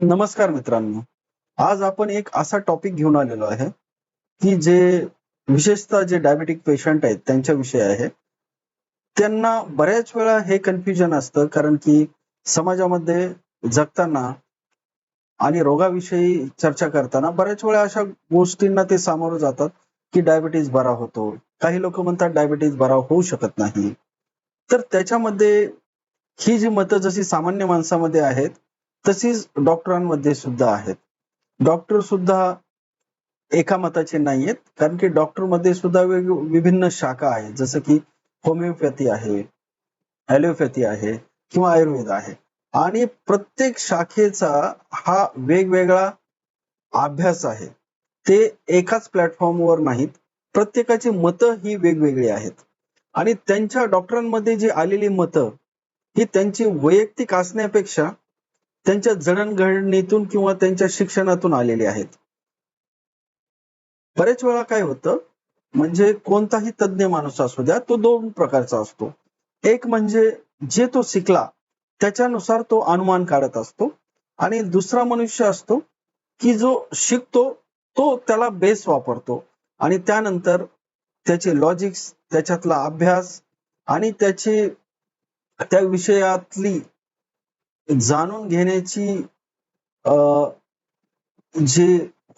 नमस्कार मित्रांनो. आज आपण एक असा टॉपिक घेऊन आलेलो आहे की जे विशेषतः जे डायबेटिक पेशंट आहेत त्यांच्याविषयी आहे. त्यांना बऱ्याच वेळा हे कन्फ्युजन असतं कारण की समाजामध्ये जगताना आणि रोगाविषयी चर्चा करताना बऱ्याच वेळा अशा गोष्टींना ते सामोरं जातात की डायबिटीज बरा होतो. काही लोक म्हणतात डायबिटीज बरा होऊ शकत नाही. तर त्याच्यामध्ये ही जी मतं जशी सामान्य माणसामध्ये आहेत तशीच डॉक्टरांमध्ये सुद्धा आहेत. डॉक्टर सुद्धा एका मताचे नाहीयेत कारण की डॉक्टरमध्ये सुद्धा विभिन्न शाखा आहेत. जसं की होमिओपॅथी आहे ॲलोपॅथी आहे किंवा आयुर्वेद आहे. आणि प्रत्येक शाखेचा हा वेगवेगळा अभ्यास आहे. ते एकाच प्लॅटफॉर्मवर नाहीत. प्रत्येकाची मतं ही वेगवेगळी आहेत. आणि त्यांच्या डॉक्टरांमध्ये जी आलेली मतं ही त्यांची वैयक्तिक असण्यापेक्षा त्यांच्या जडणघडणीतून किंवा त्यांच्या शिक्षणातून आलेले आहेत. बरेच वेळा काय होतं म्हणजे कोणताही तज्ज्ञ माणूस असू द्या तो दोन प्रकारचा असतो. एक म्हणजे जे तो शिकला त्याच्यानुसार तो अनुमान काढत असतो. आणि दुसरा मनुष्य असतो की जो शिकतो तो त्याला बेस वापरतो. आणि त्यानंतर त्याचे लॉजिक्स त्याच्यातला अभ्यास आणि त्याची त्या विषयातली जाणून घेण्याची अ, जी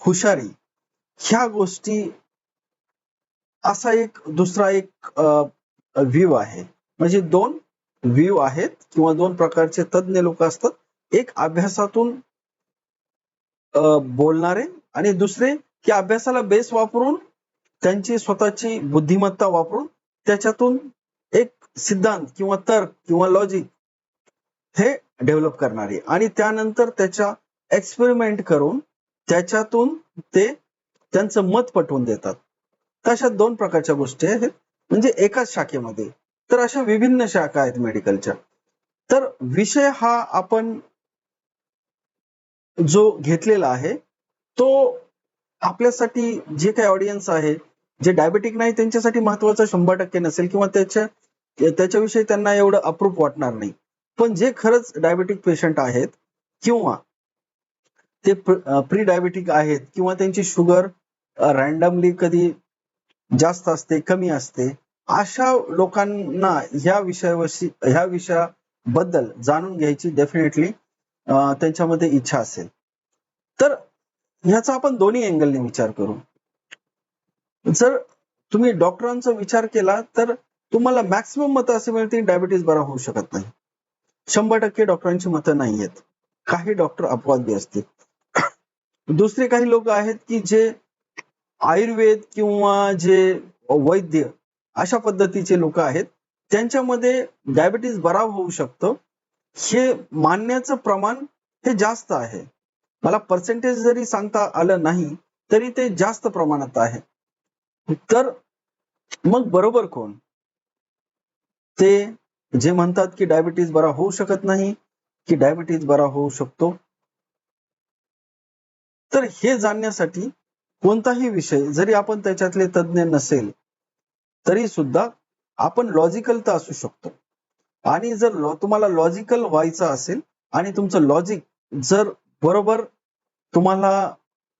हुशारी ह्या गोष्टी असा एक दुसरा एक व्ह्यू आहे. म्हणजे दोन व्ह्यू आहेत किंवा दोन प्रकारचे तज्ज्ञ लोक असतात. एक अभ्यासातून बोलणारे आणि दुसरे की अभ्यासाला बेस वापरून त्यांची स्वतःची बुद्धिमत्ता वापरून त्याच्यातून एक सिद्धांत किंवा तर्क किंवा लॉजिक हे डेव्हलप करणारे आणि त्यानंतर त्याच्या एक्सपेरिमेंट करून त्याच्यातून ते त्यांचं मत पटवून देतात. तशा दोन प्रकारच्या गोष्टी आहेत. म्हणजे एकाच शाखेमध्ये. तर अशा विभिन्न शाखा आहेत मेडिकलच्या तर विषय हा आपण जो घेतलेला आहे तो आपल्यासाठी जे काही ऑडियन्स आहे जे डायबेटिक नाही त्यांच्यासाठी महत्त्वाचा शंभर टक्के नसेल किंवा त्याच्या त्याच्याविषयी त्यांना एवढं अप्रूप वाटणार नाही. पण जे खरंच डायबेटिक पेशंट आहेत किंवा ते प्री डायबेटिक आहेत किंवा त्यांची शुगर रॅन्डमली कधी जास्त असते कमी असते अशा लोकांना ह्या विषयावरशी ह्या विषयाबद्दल जाणून घ्यायची डेफिनेटली त्यांच्यामध्ये इच्छा असेल. तर ह्याचा आपण दोन्ही अँगलने विचार करू. जर तुम्ही डॉक्टरांचा विचार केला तर तुम्हाला मॅक्सिमम मतं असे मिळतील डायबिटीज बरा होऊ शकत नाही. शंभर टक्के डॉक्टरांची मतं नाही आहेत काही डॉक्टर अपवादी असतील. दुसरे काही लोक आहेत की जे आयुर्वेद किंवा जे वैद्य अशा पद्धतीचे लोक आहेत त्यांच्यामध्ये डायबिटीज बरा होऊ शकतं. हे मानण्याचं प्रमाण हे जास्त आहे. मला पर्सेंटेज जरी सांगता आलं नाही तरी ते जास्त प्रमाणात आहे. तर मग बरोबर कोण? ते जे म्हणतात की डायबिटीज बरा होऊ शकत नाही की डायबिटीज बरा होऊ शकतो. तर हे जाणण्यासाठी कोणताही विषय जरी आपण त्याच्यातले तज्ज्ञ नसेल तरी सुद्धा आपण लॉजिकल तर असू शकतो. आणि जर तुम्हाला लॉजिकल व्हायचं असेल आणि तुमचं लॉजिक जर बरोबर तुम्हाला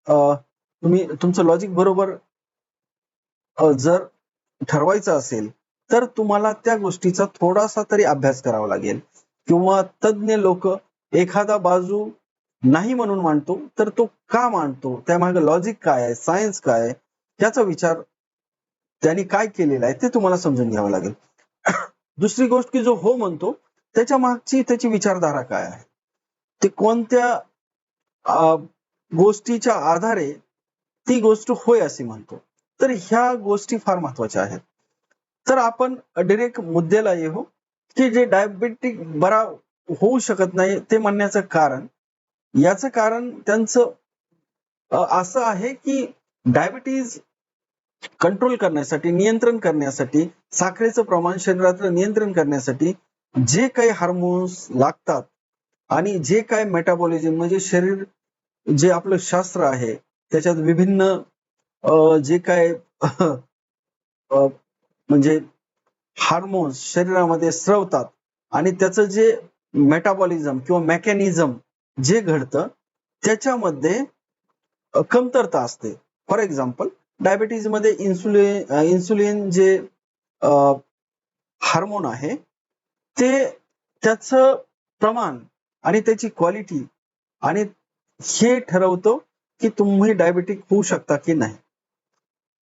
तुम्ही तुमचं लॉजिक बरोबर जर ठरवायचं असेल तर तुम्हाला त्या गोष्टीचा थोडासा तरी अभ्यास करावा लागेल. किंवा तज्ज्ञ लोक एखादा बाजू नाही म्हणून मांडतो तर तो का मांडतो त्यामागे लॉजिक काय आहे? सायन्स काय आहे? याचा विचार त्यांनी काय केलेला आहे ते तुम्हाला समजून घ्यावं लागेल. दुसरी गोष्ट की जो हो म्हणतो त्याच्या मागची त्याची विचारधारा काय आहे? ते कोणत्या गोष्टीच्या आधारे ती गोष्ट होय असे म्हणतो. तर ह्या गोष्टी फार महत्त्वाच्या आहेत. तर आपण डिरेक्ट मुद्द्याला येऊ की जे डायबेटिक बरा होऊ शकत नाही ते म्हणण्याचं कारण. याचं कारण त्यांचं असं आहे की डायबिटीज कंट्रोल करण्यासाठी नियंत्रण करण्यासाठी साखरेचं प्रमाण शरीरातलं नियंत्रण करण्यासाठी जे काही हार्मोन्स लागतात आणि जे काय मेटाबॉलिझम म्हणजे शरीर जे आपलं शास्त्र आहे त्याच्यात विभिन्न जे काय म्हणजे हार्मोन्स शरीरामध्ये स्रवतात. आणि त्याचं जे मेटाबॉलिझम किंवा मेकॅनिझम जे घडतं त्याच्यामध्ये कमतरता असते. फॉर एक्झाम्पल डायबिटीजमध्ये इन्सुलिन इन्सुलिन जे हार्मोन आहे ते त्याचं प्रमाण आणि त्याची क्वालिटी आणि हे ठरवतो की तुम्ही डायबेटिक होऊ शकता की नाही.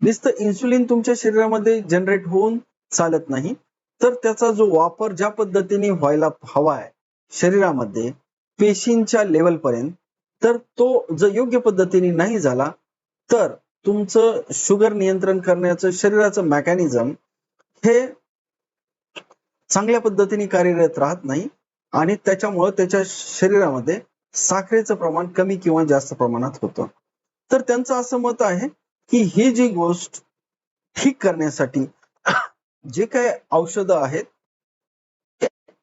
नुसतं इन्सुलिन तुमच्या शरीरामध्ये जनरेट होऊन चालत नाही. तर त्याचा जो वापर ज्या पद्धतीने व्हायला हवा आहे शरीरामध्ये पेशींच्या लेवल पर्यंत तर तो जर योग्य पद्धतीने नाही झाला तर तुमचं शुगर नियंत्रण करण्याचं शरीराचं मेकॅनिझम हे चांगल्या पद्धतीने कार्यरत राहत नाही आणि त्याच्यामुळं त्याच्या शरीरामध्ये साखरेचं प्रमाण कमी किंवा जास्त प्रमाणात होतं. तर त्यांचं असं मत आहे की ही जी गोष्ट ठीक करण्यासाठी जे काही औषधं आहेत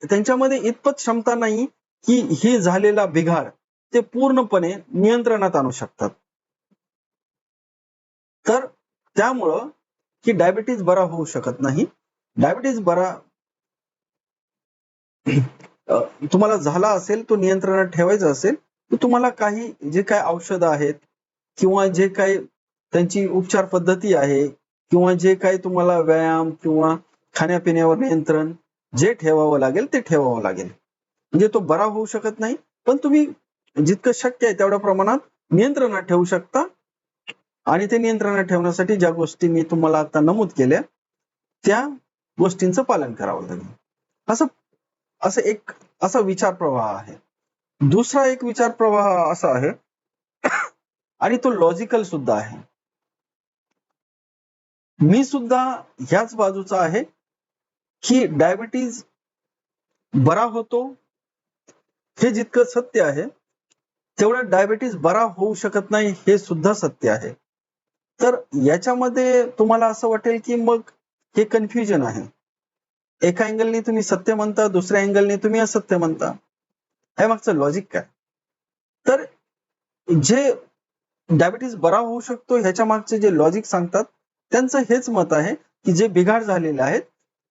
त्यांच्यामध्ये इतपत क्षमता नाही की हे झालेला बिघाड ते पूर्णपणे नियंत्रणात आणू शकतात. तर त्यामुळं की डायबिटीज बरा होऊ शकत नाही. डायबिटीज बरा तुम्हाला झाला असेल तो नियंत्रणात ठेवायचा असेल तर तुम्हाला काही जे काही औषधं आहेत किंवा जे काही त्यांची उपचार पद्धती आहे किंवा जे काही तुम्हाला व्यायाम किंवा खाण्यापिण्यावर नियंत्रण जे ठेवावं लागेल ते ठेवावं लागेल. म्हणजे तो बरा होऊ शकत नाही पण तुम्ही जितकं शक्य आहे तेवढ्या प्रमाणात नियंत्रणात ठेवू शकता. आणि ते नियंत्रणात ठेवण्यासाठी ज्या गोष्टी मी तुम्हाला आता नमूद केल्या त्या गोष्टींचं पालन करावं लागेल. असं असं एक असा विचार प्रवाह आहे. दुसरा एक विचार प्रवाह असा आहे आणि तो लॉजिकल सुद्धा आहे. मी सुद्धा ह्याच बाजूचा आहे की डायबिटीज बरा होतो. हे जितकं सत्य आहे तेवढं डायबिटीज बरा होऊ शकत नाही हे सुद्धा सत्य आहे. तर याच्यामध्ये तुम्हाला असं वाटेल की मग हे कन्फ्युजन आहे. एका अँगलनी तुम्ही सत्य म्हणता दुसऱ्या अँगलनी तुम्ही असत्य म्हणता. हे मागचं लॉजिक काय? तर जे डायबिटीज बरा होऊ शकतो ह्याच्या मागचे जे लॉजिक सांगतात त्यांचं हेच मत आहे की जे बिघाड झालेले आहेत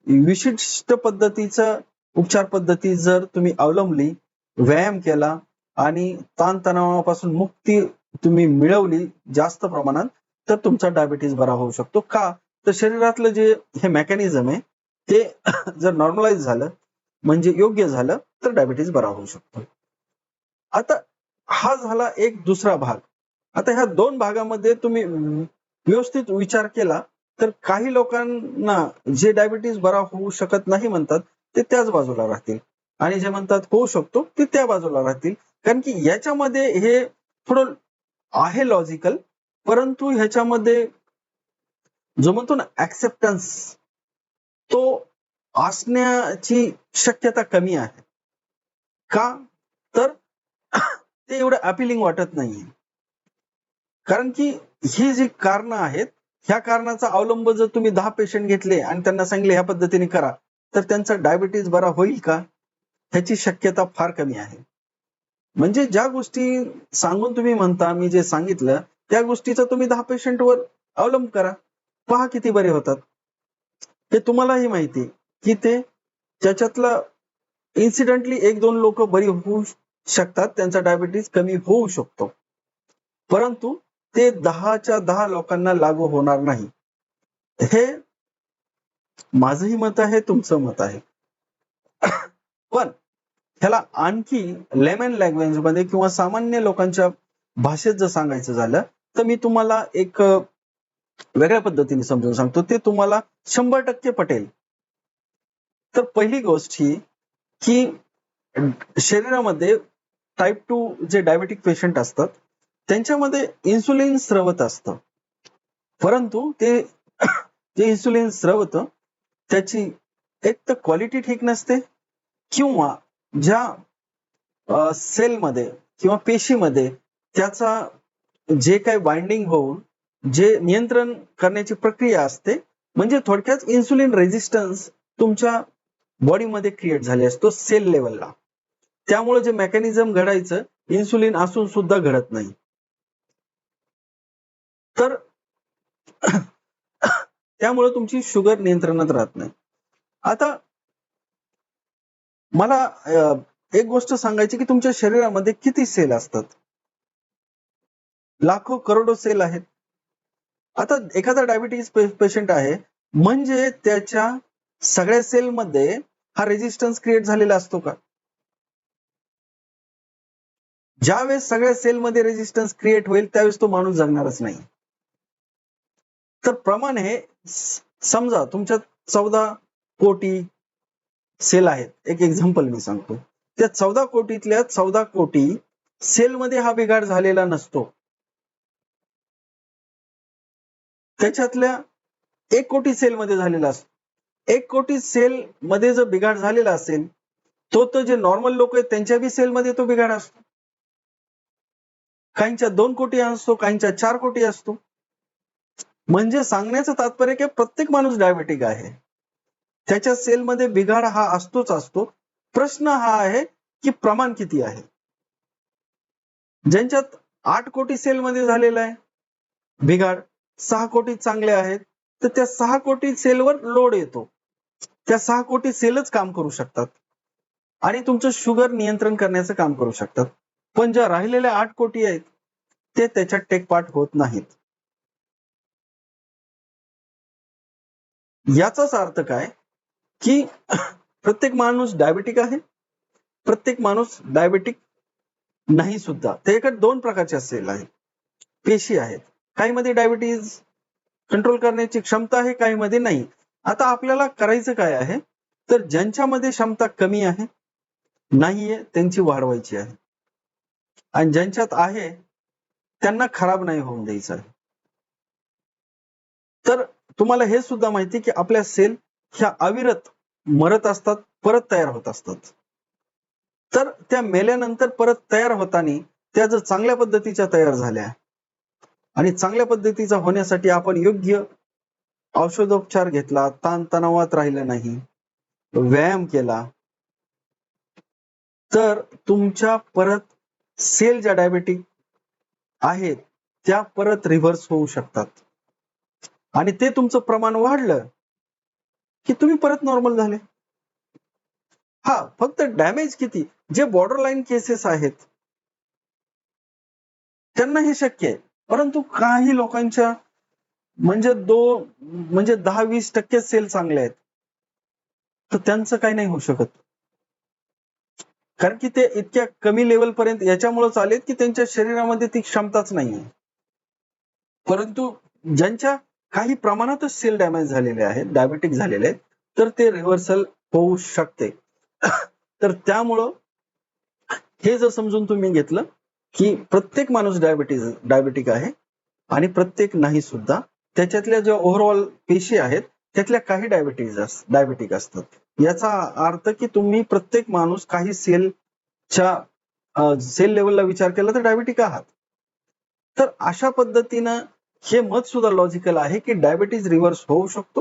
विशिष्ट पद्धतीचं उपचार पद्धती जर तुम्ही अवलंबली व्यायाम केला आणि ताणतणावापासून मुक्ती तुम्ही मिळवली जास्त प्रमाणात तर तुमचा डायबिटीज बरा होऊ शकतो. का? तर शरीरातलं जे हे मेकॅनिझम आहे ते जर नॉर्मलाइज झालं म्हणजे योग्य झालं तर डायबिटीज बरा होऊ शकतो. आता हा झाला एक दुसरा भाग. आता ह्या दोन भागामध्ये तुम्ही व्यवस्थित विचार केला तर काही लोकांना जे डायबिटीज बरा होऊ शकत नाही म्हणतात ते त्याच बाजूला राहतील. आणि जे म्हणतात होऊ शकतो ते त्या बाजूला राहतील. कारण की याच्यामध्ये हे थोडं आहे लॉजिकल परंतु ह्याच्यामध्ये जो म्हणतो ना ऍक्सेप्टन्स तो असण्याची शक्यता कमी आहे. का? तर ते एवढं अपिलिंग वाटत नाहीये. कारण की ही जी कारण आहेत ह्या कारणाचा अवलंब जर तुम्ही दहा पेशंट घेतले आणि त्यांना सांगितले ह्या पद्धतीने करा तर त्यांचा डायबिटीज बरा होईल का? ह्याची शक्यता फार कमी आहे. म्हणजे ज्या गोष्टी सांगून तुम्ही म्हणता मी जे सांगितलं त्या गोष्टीचा तुम्ही दहा पेशंटवर अवलंब करा. पहा किती बरे होतात. हे तुम्हालाही माहिती की ते त्याच्यातलं इन्सिडेंटली एक दोन लोक बरी होऊ शकतात त्यांचा डायबिटीज कमी होऊ शकतो. परंतु ते दहाच्या दहा लोकांना लागू होणार नाही. हे माझंही मत आहे तुमचं मत आहे. पण ह्याला आणखी लेमन लँग्वेजमध्ये किंवा सामान्य लोकांच्या भाषेत जर सांगायचं झालं तर मी तुम्हाला एक वेगळ्या पद्धतीने समजून सांगतो. ते तुम्हाला शंभर टक्के पटेल. तर पहिली गोष्ट ही की शरीरामध्ये टाईप टू जे डायबेटिक पेशंट असतात त्यांच्यामध्ये इन्सुलिन स्रवत असतं. परंतु ते जे इन्सुलिन स्रवत त्याची एक तर क्वालिटी ठीक नसते किंवा ज्या सेलमध्ये किंवा पेशीमध्ये त्याचा जे काही बाइंडिंग होऊन जे नियंत्रण करण्याची प्रक्रिया असते म्हणजे थोडक्यात इन्सुलिन रेझिस्टन्स तुमच्या बॉडीमध्ये क्रिएट झाले असतो सेल लेवलला त्यामुळे जे मेकॅनिझम घडायचं इन्सुलिन असून सुद्धा घडत नाही. तर त्यामुळे तुमची शुगर नियंत्रणात राहत नाही. आता मला एक गोष्ट सांगायची की तुमच्या शरीरामध्ये किती सेल असतात? लाखो करोडो सेल आहेत. आता एखादा डायबिटीज पेशंट आहे म्हणजे त्याच्या सगळ्या सेलमध्ये हा रेजिस्टन्स क्रिएट झालेला असतो का? ज्यावेळेस सगळ्या सेलमध्ये रेजिस्टन्स क्रिएट होईल त्यावेळेस तो माणूस जगणारच नाही. तर प्रमाण हे समजा तुमच्या चौदा कोटी सेल आहेत. एक एक्झाम्पल मी सांगतो. त्या चौदा कोटीतल्या चौदा कोटी सेलमध्ये हा बिघाड झालेला नसतो. त्याच्यातल्या एक कोटी सेलमध्ये झालेला असतो. एक कोटी सेल मध्ये जर बिघाड झालेला असेल तो तर जे नॉर्मल लोक आहेत त्यांच्या बी सेलमध्ये तो बिघाड असतो. काहींच्या दोन कोटी असतो काहींच्या चार कोटी असतो. म्हणजे सांगण्याचं तात्पर्य की प्रत्येक माणूस डायबेटिक आहे. त्याच्या सेलमध्ये बिघाड हा असतोच असतो. प्रश्न हा आहे की प्रमाण किती आहे? ज्यांच्यात आठ कोटी सेलमध्ये झालेला आहे बिघाड सहा कोटी चांगले आहेत तर त्या सहा कोटी सेलवर लोड येतो. त्या सहा कोटी सेलच काम करू शकतात. आणि तुमचं शुगर नियंत्रण करण्याचं काम करू शकतात. पण ज्या राहिलेल्या आठ कोटी आहेत ते त्याच्यात टेकपाठ होत नाहीत. याचाच अर्थ काय? की प्रत्येक माणूस डायबेटिक आहे. प्रत्येक माणूस डायबेटिक नाही सुद्धा. त्याच्याकडे दोन प्रकारचे सेल आहेत पेशी आहेत. काही मध्ये डायबिटीज कंट्रोल करण्याची क्षमता आहे काही मध्ये नाही. आता आपल्याला करायचं काय आहे? तर ज्यांच्यामध्ये क्षमता कमी आहे नाहीये त्यांची वाढवायची आहे. आणि ज्यांच्यात आहे त्यांना खराब नाही होऊन द्यायचं आहे. तर तुम्हाला हे सुद्धा माहिती की आपल्या सेल ह्या अविरत मरत असतात परत तयार होत असतात. तर त्या मेल्यानंतर परत तयार होताना त्या जर चांगल्या पद्धतीच्या तयार झाल्या आणि चांगल्या पद्धतीचा होण्यासाठी आपण योग्य औषधोपचार घेतला ताणतणावात राहिला राहिलं नाही व्यायाम केला तर तुमच्या परत सेल ज्या डायबेटिक आहेत त्या परत रिव्हर्स होऊ शकतात. आणि ते तुमचं प्रमाण वाढलं की तुम्ही परत नॉर्मल झाले. हा फक्त डॅमेज किती? जे बॉर्डर लाईन केसेस आहेत त्यांना हे शक्य आहे. परंतु काही लोकांच्या म्हणजे दो म्हणजे दहा वीस टक्के सेल चांगले आहेत. तर त्यांचं काही नाही होऊ शकत. कारण की ते इतक्या कमी लेवल पर्यंत याच्यामुळे चालेल की त्यांच्या शरीरामध्ये ती क्षमताच नाहीये. परंतु ज्यांच्या काही प्रमाणातच सेल डॅमेज झालेले आहेत डायबेटिक झालेले आहेत तर ते रिव्हर्सल होऊ शकते. तर त्यामुळं हे जर समजून तुम्ही घेतलं की प्रत्येक माणूस डायबिटीज डायबेटिक आहे आणि प्रत्येक नाही सुद्धा त्याच्यातल्या ज्या ओव्हरऑल पेशी आहेत त्यातल्या काही डायबिटीज डायबेटिक असतात. याचा अर्थ की तुम्ही प्रत्येक माणूस काही सेलच्या सेल लेवलला विचार केला तर डायबेटिक आहात. तर अशा पद्धतीनं हे मत सुद्धा लॉजिकल आहे की डायबिटीज रिव्हर्स होऊ शकतो.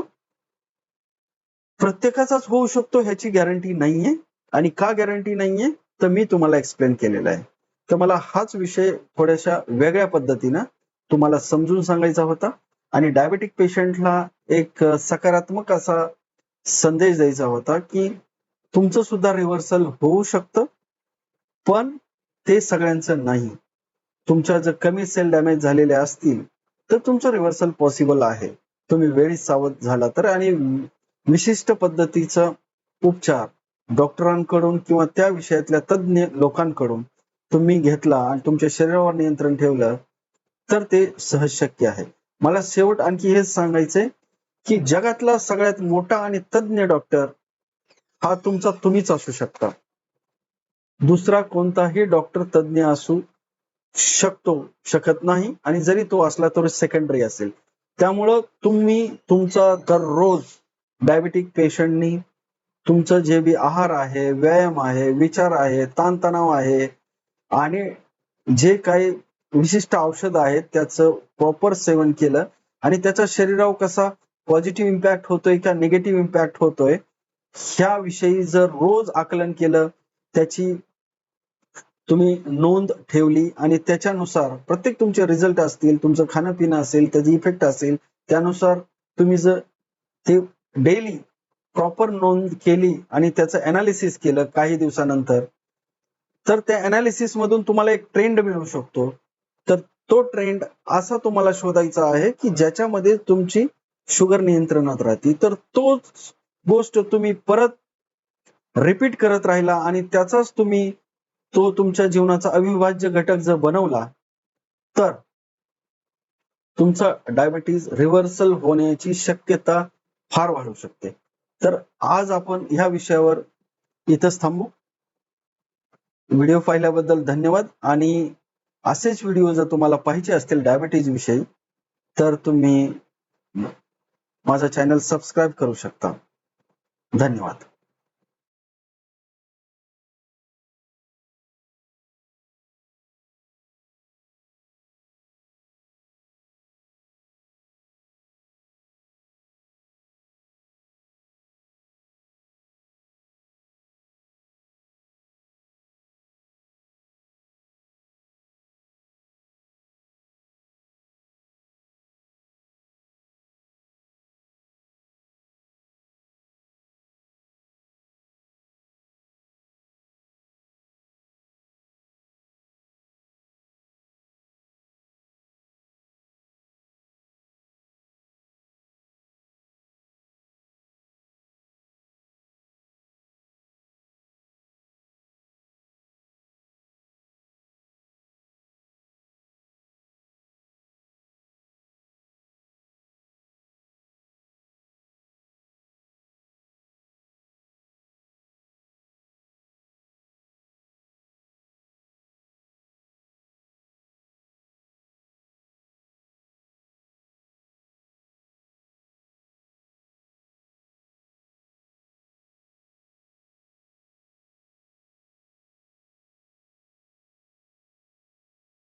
प्रत्येकाचाच होऊ शकतो ह्याची गॅरंटी नाहीये. आणि का गॅरंटी नाहीये? तर मी तुम्हाला एक्सप्लेन केलेला आहे. तर मला हाच विषय थोड्याशा वेगळ्या पद्धतीनं तुम्हाला समजून सांगायचा होता. आणि डायबेटिक पेशंटला एक सकारात्मक असा संदेश द्यायचा होता की तुमचं सुद्धा रिव्हर्सल होऊ शकतं पण ते सगळ्यांचं नाही. तुमच्या जर कमी सेल डॅमेज झालेले असतील तर तुमचं रिव्हर्सल पॉसिबल आहे. तुम्ही वेळी सावध झाला तर आणि विशिष्ट पद्धतीचा उपचार डॉक्टरांकडून किंवा त्या विषयातल्या तज्ज्ञ लोकांकडून तुम्ही घेतला आणि तुमच्या शरीरावर नियंत्रण ठेवलं तर ते सहज शक्य आहे. मला शेवट आणखी हेच सांगायचंय की जगातला सगळ्यात मोठा आणि तज्ज्ञ डॉक्टर हा तुमचा तुम्हीच असू शकता. दुसरा कोणताही डॉक्टर तज्ज्ञ असू शकतो शकत नाही आणि जरी तो असला तरी सेकंडरी असेल. त्यामुळं तुम्ही तुमचा दररोज डायबिटिक पेशंटनी तुमचं जे बी आहार आहे व्यायाम आहे विचार आहे ताणतणाव आहे आणि जे काही विशिष्ट औषध आहेत त्याचं प्रॉपर सेवन केलं आणि त्याचा शरीरावर कसा पॉझिटिव्ह इम्पॅक्ट होतोय का निगेटिव्ह इम्पॅक्ट होतोय ह्याविषयी जर रोज आकलन केलं त्याची तुम्ही नोंद ठेवली आणि त्याच्यानुसार प्रत्येक तुमचे रिझल्ट असतील तुमचं खाणं पिणं असेल त्याची इफेक्ट असेल त्यानुसार तुम्ही जर ते डेली प्रॉपर नोंद केली आणि त्याचं अनालिसिस केलं काही दिवसानंतर तर त्या अनालिसिस मधून तुम्हाला एक ट्रेंड मिळू शकतो. तर तो ट्रेंड असा तुम्हाला शोधायचा आहे की ज्याच्यामध्ये तुमची शुगर नियंत्रणात राहते. तर तोच गोष्ट तुम्ही परत रिपीट करत राहिला आणि त्याचाच तुम्ही तो तुमच्या जीवनाचा अविभाज्य घटक जर बनवला तर तुमचा डायबिटीज रिव्हर्सल होण्याची शक्यता फार वाढू शकते. तर आज आपण ह्या विषयावर इथंच थांबू. व्हिडिओ पाहिल्याबद्दल धन्यवाद. आणि असेच व्हिडिओ जर तुम्हाला पाहिजे असतील डायबिटीज विषयी तर तुम्ही माझा चॅनल सबस्क्राईब करू शकता. धन्यवाद.